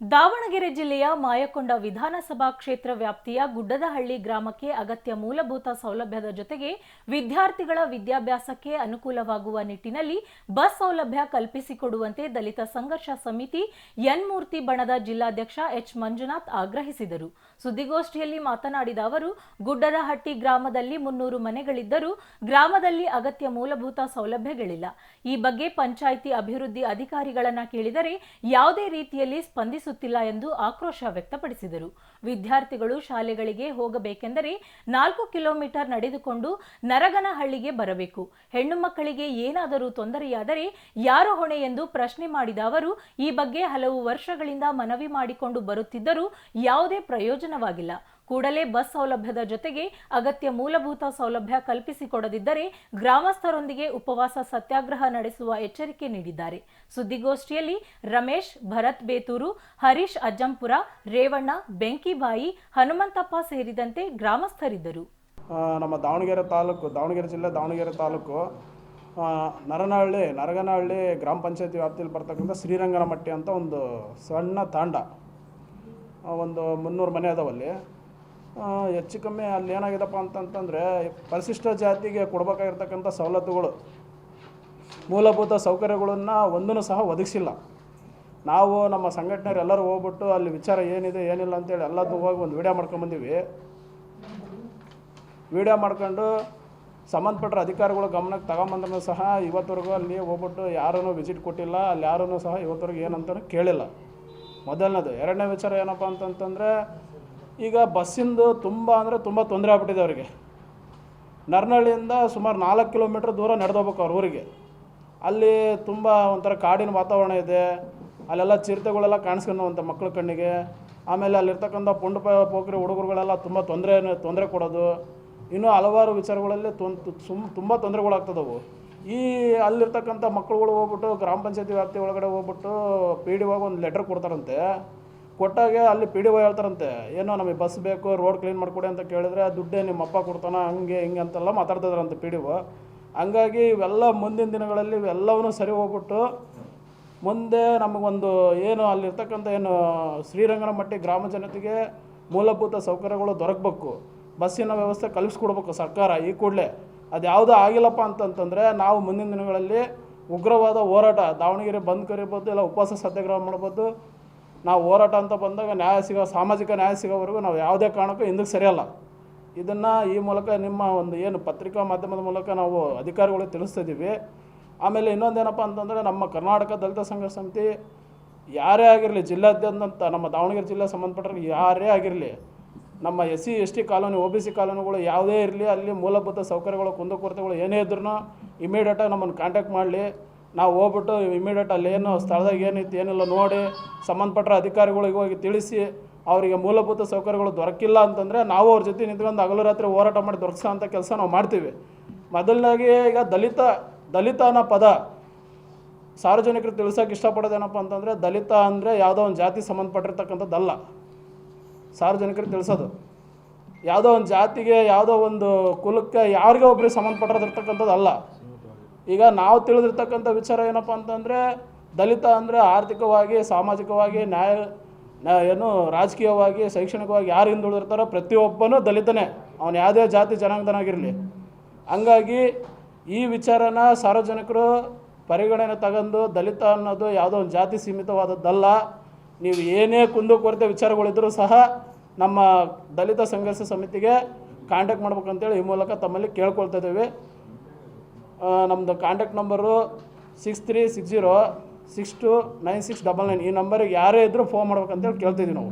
ದಾವಣಗೆರೆ ಜಿಲ್ಲೆಯ ಮಾಯಕೊಂಡ ವಿಧಾನಸಭಾ ಕ್ಷೇತ್ರ ವ್ಯಾಪ್ತಿಯ ಗುಡ್ಡದಹಳ್ಳಿ ಗ್ರಾಮಕ್ಕೆ ಅಗತ್ಯ ಮೂಲಭೂತ ಸೌಲಭ್ಯದ ಜೊತೆಗೆ ವಿದ್ಯಾರ್ಥಿಗಳ ವಿದ್ಯಾಭ್ಯಾಸಕ್ಕೆ ಅನುಕೂಲವಾಗುವ ನಿಟ್ಟಿನಲ್ಲಿ ಬಸ್ ಸೌಲಭ್ಯ ಕಲ್ಪಿಸಿಕೊಡುವಂತೆ ದಲಿತ ಸಂಘರ್ಷ ಸಮಿತಿ ಎನ್ ಮೂರ್ತಿ ಬಣದ ಜಿಲ್ಲಾಧ್ಯಕ್ಷ ಎಚ್ ಮಂಜುನಾಥ್ ಆಗ್ರಹಿಸಿದರು. ಸುದ್ದಿಗೋಷ್ಠಿಯಲ್ಲಿ ಮಾತನಾಡಿದ ಅವರು, ಗುಡ್ಡದಹಟ್ಟಿ ಗ್ರಾಮದಲ್ಲಿ ಮುನ್ನೂರು ಮನೆಗಳಿದ್ದರೂ ಗ್ರಾಮದಲ್ಲಿ ಅಗತ್ಯ ಮೂಲಭೂತ ಸೌಲಭ್ಯಗಳಿಲ್ಲ. ಈ ಬಗ್ಗೆ ಪಂಚಾಯಿತಿ ಅಭಿವೃದ್ಧಿ ಅಧಿಕಾರಿಗಳನ್ನ ಕೇಳಿದರೆ ಯಾವುದೇ ರೀತಿಯಲ್ಲಿ ಸ್ಪಂದಿಸುತ್ತಿಲ್ಲ. ಎಂದು ಆಕ್ರೋಶ ವ್ಯಕ್ತಪಡಿಸಿದರು. ವಿದ್ಯಾರ್ಥಿಗಳು ಶಾಲೆಗಳಿಗೆ ಹೋಗಬೇಕೆಂದರೆ ನಾಲ್ಕು ಕಿಲೋಮೀಟರ್ ನಡೆದುಕೊಂಡು ನರಗನಹಳ್ಳಿಗೆ ಬರಬೇಕು. ಹೆಣ್ಣು ಮಕ್ಕಳಿಗೆ ಏನಾದರೂ ತೊಂದರೆಯಾದರೆ ಯಾರು ಹೊಣೆ ಎಂದು ಪ್ರಶ್ನೆ ಮಾಡಿದ ಅವರು, ಈ ಬಗ್ಗೆ ಹಲವು ವರ್ಷಗಳಿಂದ ಮನವಿ ಮಾಡಿಕೊಂಡು ಬರುತ್ತಿದ್ದರೂ ಯಾವುದೇ ಪ್ರಯೋಜನವಾಗಿಲ್ಲ. ಕೂಡಲೇ ಬಸ್ ಸೌಲಭ್ಯದ ಜೊತೆಗೆ ಅಗತ್ಯ ಮೂಲಭೂತ ಸೌಲಭ್ಯ ಕಲ್ಪಿಸಿಕೊಡದಿದ್ದರೆ ಗ್ರಾಮಸ್ಥರೊಂದಿಗೆ ಉಪವಾಸ ಸತ್ಯಾಗ್ರಹ ನಡೆಸುವ ಎಚ್ಚರಿಕೆ ನೀಡಿದ್ದಾರೆ. ಸುದ್ದಿಗೋಷ್ಠಿಯಲ್ಲಿ ರಮೇಶ್, ಭರತ್ ಬೇತೂರು, ಹರೀಶ್ ಅಜ್ಜಂಪುರ, ರೇವಣ್ಣ, ಬೆಂಕಿಬಾಯಿ, ಹನುಮಂತಪ್ಪ ಸೇರಿದಂತೆ ಗ್ರಾಮಸ್ಥರಿದ್ದರು. ನಮ್ಮ ದಾವಣಗೆರೆ ತಾಲೂಕು, ದಾವಣಗೆರೆ ಜಿಲ್ಲೆ ದಾವಣಗೆರೆ ತಾಲೂಕು ನರನಹಳ್ಳಿ, ನರಗನಹಳ್ಳಿ ಗ್ರಾಮ ಪಂಚಾಯತಿ ವ್ಯಾಪ್ತಿಯಲ್ಲಿ ಬರ್ತಕ್ಕಂಥ ಶ್ರೀರಂಗನಮಟ್ಟಿ ಅಂತ ಒಂದು ಸಣ್ಣ ತಾಂಡ ಒಂದು ಮುನ್ನೂರು ಮನೆ ಅದಾವಲ್ಲಿ. ಹೆಚ್ಚು ಕಮ್ಮಿ ಅಲ್ಲಿ ಏನಾಗಿದೆಪ್ಪ ಅಂತಂತಂದರೆ ಪರಿಶಿಷ್ಟ ಜಾತಿಗೆ ಕೊಡಬೇಕಾಗಿರ್ತಕ್ಕಂಥ ಸವಲತ್ತುಗಳು, ಮೂಲಭೂತ ಸೌಕರ್ಯಗಳನ್ನು ಒಂದೂ ಸಹ ಒದಗಿಸಿಲ್ಲ. ನಾವು ನಮ್ಮ ಸಂಘಟನೆಯರು ಎಲ್ಲರೂ ಹೋಗ್ಬಿಟ್ಟು ಅಲ್ಲಿ ವಿಚಾರ ಏನಿದೆ, ಏನಿಲ್ಲ ಅಂತೇಳಿ ಎಲ್ಲದೂ ಹೋಗಿ ಒಂದು ವಿಡಿಯೋ ಮಾಡ್ಕೊಂಬಂದೀವಿ ವಿಡಿಯೋ ಮಾಡ್ಕೊಂಡು ಸಂಬಂಧಪಟ್ಟ ಅಧಿಕಾರಿಗಳು ಗಮನಕ್ಕೆ ತಗೊಂಬಂದ್ರೂ ಸಹ ಇವತ್ತವರೆಗೂ ಅಲ್ಲಿ ಹೋಗ್ಬಿಟ್ಟು ಯಾರೂ ವಿಸಿಟ್ ಕೊಟ್ಟಿಲ್ಲ, ಅಲ್ಲಿ ಯಾರೂ ಸಹ ಇವತ್ತವರೆಗೂ ಏನಂತಲೂ ಕೇಳಿಲ್ಲ. ಮೊದಲನೇದು. ಎರಡನೇ ವಿಚಾರ ಏನಪ್ಪ ಅಂತಂತಂದರೆ ಈಗ ಬಸ್ಸಿಂದು ತುಂಬ ಅಂದರೆ ತುಂಬ ತೊಂದರೆ ಆಗ್ಬಿಟ್ಟಿದೆ ಅವರಿಗೆ. ನರ್ನಹಳ್ಳಿಯಿಂದ ಸುಮಾರು ನಾಲ್ಕು ಕಿಲೋಮೀಟ್ರ್ ದೂರ ನಡೆದೋಗ್ಬೇಕು ಅವ್ರ ಊರಿಗೆ. ಅಲ್ಲಿ ತುಂಬ ಒಂಥರ ಕಾಡಿನ ವಾತಾವರಣ ಇದೆ. ಅಲ್ಲೆಲ್ಲ ಚಿರತೆಗಳೆಲ್ಲ ಕಾಣಿಸ್ಕೊಂಡವಂಥ ಮಕ್ಕಳ ಕಣ್ಣಿಗೆ. ಆಮೇಲೆ ಅಲ್ಲಿರ್ತಕ್ಕಂಥ ಪುಂಡ ಪೋಕರಿ ಹುಡುಗರುಗಳೆಲ್ಲ ತುಂಬ ತೊಂದರೆ ತೊಂದರೆ ಕೊಡೋದು. ಇನ್ನೂ ಹಲವಾರು ವಿಚಾರಗಳಲ್ಲಿ ತೊಂದ್ ಸುಮ್, ತುಂಬ ತೊಂದರೆಗಳಾಗ್ತದವು. ಈ ಅಲ್ಲಿರ್ತಕ್ಕಂಥ ಮಕ್ಕಳುಗಳು ಹೋಗ್ಬಿಟ್ಟು ಗ್ರಾಮ ಪಂಚಾಯತಿ ವ್ಯಾಪ್ತಿ ಒಳಗಡೆ ಹೋಗ್ಬಿಟ್ಟು ಪಿ ಡಿ ಒಂದು ಲೆಟ್ರ್ ಕೊಡ್ತಾರಂತೆ. ಕೊಟ್ಟಾಗೆ ಅಲ್ಲಿ ಪಿ ಡಿ ಒ ಹೇಳ್ತಾರಂತೆ, ಏನೋ ನಮಗೆ ಬಸ್ ಬೇಕು ರೋಡ್ ಕ್ಲೀನ್ ಮಾಡಿಕೊಡಿ ಅಂತ ಕೇಳಿದ್ರೆ ದುಡ್ಡೇ ನಿಮ್ಮ ಅಪ್ಪ ಕೊಡ್ತಾನ, ಹಂಗೆ ಹಿಂಗೆ ಅಂತೆಲ್ಲ ಮಾತಾಡ್ತಿದ್ರಂತೆ ಪಿ ಡಿ ಒ ಹಂಗಾಗಿ ಇವೆಲ್ಲ ಮುಂದಿನ ದಿನಗಳಲ್ಲಿ ಇವೆಲ್ಲವೂ ಸರಿ ಹೋಗ್ಬಿಟ್ಟು ಮುಂದೆ ನಮಗೊಂದು ಏನು ಅಲ್ಲಿರ್ತಕ್ಕಂಥ ಏನು ಶ್ರೀರಂಗನಮಟ್ಟಿ ಗ್ರಾಮ ಜನತೆಗೆ ಮೂಲಭೂತ ಸೌಕರ್ಯಗಳು ದೊರಕಬೇಕು. ಬಸ್ಸಿನ ವ್ಯವಸ್ಥೆ ಕಲ್ಪಿಸ್ಕೊಡ್ಬೇಕು ಸರ್ಕಾರ ಈ ಕೂಡಲೇ. ಅದು ಯಾವುದೂ ಆಗಿಲ್ಲಪ್ಪ ಅಂತಂತಂದರೆ ನಾವು ಮುಂದಿನ ದಿನಗಳಲ್ಲಿ ಉಗ್ರವಾದ ಹೋರಾಟ, ದಾವಣಗೆರೆ ಬಂದ್ ಕರಿಬೋದು, ಇಲ್ಲ ಉಪವಾಸ ಸತ್ಯಾಗ್ರಹ ಮಾಡ್ಬೋದು ನಾವು ಹೋರಾಟ ಅಂತ ಬಂದಾಗ ನ್ಯಾಯ ಸಿಗೋ, ಸಾಮಾಜಿಕ ನ್ಯಾಯ ಸಿಗೋವರೆಗೂ ನಾವು ಯಾವುದೇ ಕಾರಣಕ್ಕೂ ಹಿಂದಕ್ಕೆ ಸರಿಯಲ್ಲ. ಇದನ್ನು ಈ ಮೂಲಕ ನಿಮ್ಮ ಒಂದು ಏನು ಪತ್ರಿಕಾ ಮಾಧ್ಯಮದ ಮೂಲಕ ನಾವು ಅಧಿಕಾರಿಗಳಿಗೆ ತಿಳಿಸ್ತಿದ್ದೀವಿ ಆಮೇಲೆ ಇನ್ನೊಂದೇನಪ್ಪ ಅಂತಂದರೆ ನಮ್ಮ ಕರ್ನಾಟಕ ದಲಿತ ಸಂಘ ಸಮಿತಿ ಯಾರೇ ಆಗಿರಲಿ, ಜಿಲ್ಲಾದ್ಯಂತ ನಮ್ಮ ದಾವಣಗೆರೆ ಜಿಲ್ಲೆ ಸಂಬಂಧಪಟ್ಟರೆ ಯಾರೇ ಆಗಿರಲಿ, ನಮ್ಮ S C, S T colony O B C ಕಾಲೋನಿಗಳು ಯಾವುದೇ ಇರಲಿ, ಅಲ್ಲಿ ಮೂಲಭೂತ ಸೌಕರ್ಯಗಳು ಕುಂದುಕೊರತೆಗಳು ಏನೇ ಇದ್ರೂ ಇಮಿಡಿಯೇಟಾಗಿ ನಮ್ಮನ್ನು ಕಾಂಟ್ಯಾಕ್ಟ್ ಮಾಡಲಿ. ನಾವು ಹೋಗ್ಬಿಟ್ಟು ಇಮಿಡಿಯೇಟ್ ಅಲ್ಲಿ ಏನು ಸ್ಥಳದಾಗ ಏನೈತಿ ಏನಿಲ್ಲ ನೋಡಿ ಸಂಬಂಧಪಟ್ಟ ಅಧಿಕಾರಿಗಳಿಗೆ ಹೋಗಿ ತಿಳಿಸಿ, ಅವರಿಗೆ ಮೂಲಭೂತ ಸೌಕರ್ಯಗಳು ದೊರಕಿಲ್ಲ ಅಂತಂದರೆ ನಾವು ಅವ್ರ ಜೊತೆ ನಿಂತ್ಕೊಂಡು ಹಗಲು ರಾತ್ರಿ ಹೋರಾಟ ಮಾಡಿ ದೊರಕಿಸೋ ಅಂಥ ಕೆಲಸ ನಾವು ಮಾಡ್ತೀವಿ. ಮೊದಲನಾಗಿ ಈಗ ದಲಿತ ದಲಿತ ಅನ್ನೋ ಪದ ಸಾರ್ವಜನಿಕರು ತಿಳ್ಸೋಕೆ ಇಷ್ಟಪಡೋದೇನಪ್ಪ ಅಂತಂದರೆ ದಲಿತ ಅಂದರೆ ಯಾವುದೋ ಒಂದು ಜಾತಿ ಸಂಬಂಧಪಟ್ಟಿರ್ತಕ್ಕಂಥದ್ದಲ್ಲ. ಸಾರ್ವಜನಿಕರು ತಿಳಿಸೋದು. ಯಾವುದೋ ಒಂದು ಜಾತಿಗೆ, ಯಾವುದೋ ಒಂದು ಕುಲಕ್ಕೆ ಯಾರಿಗೋ ಒಬ್ಬರಿಗೆ ಸಂಬಂಧಪಟ್ಟಿರ್ತಕ್ಕಂಥದ್ದು ಅಲ್ಲ ಈಗ ನಾವು ತಿಳಿದಿರ್ತಕ್ಕಂಥ ವಿಚಾರ ಏನಪ್ಪ ಅಂತಂದರೆ, ದಲಿತ ಅಂದರೆ ಆರ್ಥಿಕವಾಗಿ, ಸಾಮಾಜಿಕವಾಗಿ, ನ್ಯಾಯ, ನ್ಯಾ- ಏನು ರಾಜಕೀಯವಾಗಿ, ಶೈಕ್ಷಣಿಕವಾಗಿ ಯಾರು ಹಿಂದುಳಿದಿರ್ತಾರೋ ಪ್ರತಿಯೊಬ್ಬನೂ ದಲಿತನೇ. ಅವನು ಯಾವುದೇ ಜಾತಿ ಜನಾಂಗದನಾಗಿರಲಿ. ಹಂಗಾಗಿ ಈ ವಿಚಾರನ ಸಾರ್ವಜನಿಕರು ಪರಿಗಣನೆ ತಗೊಂಡು ದಲಿತ ಅನ್ನೋದು ಯಾವುದೋ ಒಂದು ಜಾತಿ ಸೀಮಿತವಾದದ್ದಲ್ಲ. ನೀವು ಏನೇ ಕುಂದು ಕೊರತೆ ವಿಚಾರಗಳಿದ್ರೂ ಸಹ ನಮ್ಮ ದಲಿತ ಸಂಘರ್ಷ ಸಮಿತಿಗೆ ಕಾಂಟ್ಯಾಕ್ಟ್ ಮಾಡ್ಬೇಕಂತೇಳಿ ಈ ಮೂಲಕ ತಮ್ಮಲ್ಲಿ ಕೇಳ್ಕೊಳ್ತಾ ಇದ್ದೀವಿ. ನಮ್ಮದು contact number six three six zero six two nine six double nine ಈ ನಂಬರಿಗೆ ಯಾರೇ ಇದ್ದರೂ ಫೋನ್ ಮಾಡ್ಬೇಕಂತೇಳಿ ಕೇಳ್ತಿದ್ದೀವಿ ನಾವು.